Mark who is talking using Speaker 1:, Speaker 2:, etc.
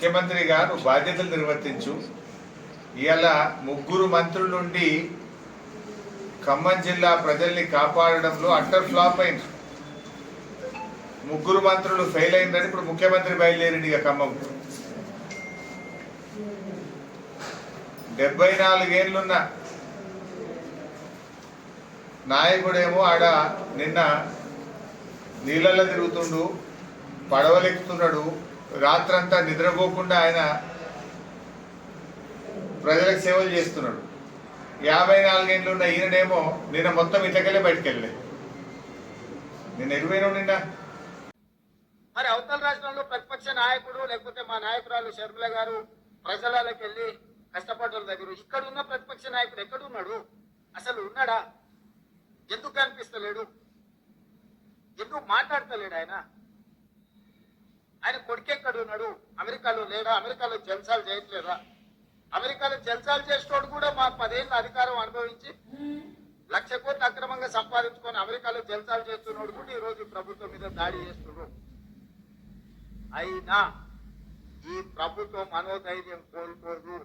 Speaker 1: ముఖ్యమంత్రి గారు బాధ్యతలు నిర్వర్తించు. ఇవాళ ముగ్గురు మంత్రుల నుండి ఖమ్మం జిల్లా ప్రజల్ని కాపాడడంలో అట్టర్ ఫ్లాప్ అయింది. ముగ్గురు మంత్రులు ఫెయిల్ అయిందని ఇప్పుడు ముఖ్యమంత్రి బయలుదేరింది ఇక ఖమ్మం. డెబ్బై నాలుగేళ్ళున్న నాయకుడేమో ఆడ నిన్న నీళ్ళల్లో తిరుగుతుండు పడవలెక్కుతున్నాడు రాత్రంతా నిద్రపోకుండా ఆయన ప్రజలకు సేవలు చేస్తున్నాడు. యాభై నాలుగేళ్ళు ఉన్న ఈయననేమో నిన్న మొత్తం ఇట్లకెళ్ళి బయటకు వెళ్ళలేదు నిన్న ఇరవై నిన్న.
Speaker 2: మరి అవతల రాష్ట్రంలో ప్రతిపక్ష నాయకుడు లేకపోతే మా నాయకురాలు షర్మిల గారు ప్రజలకి వెళ్ళి కష్టపడ్డల దగ్గర ఇక్కడ ఉన్న ప్రతిపక్ష నాయకుడు ఎక్కడ ఉన్నాడు? అసలు ఉన్నాడా? ఎందుకు కనిపిస్తలేడు? ఎందుకు మాట్లాడతలేడు ఆయన? ఆయన కొడుకెక్కడ ఉన్నాడు అమెరికాలో లేడా? అమెరికాలో జల్సాలు చేయట్లేదా? అమెరికాలో జల్సాలు చేసేటోడు కూడా మా పదేళ్ళ అధికారం అనుభవించి లక్ష కోట్లు అక్రమంగా సంపాదించుకొని అమెరికాలో జల్సాలు చేస్తున్నాడు కూడా ఈ రోజు ప్రభుత్వం మీద దాడి చేస్తున్నాడు. అయినా ఈ ప్రభుత్వం మనోధైర్యం కోల్పోదు.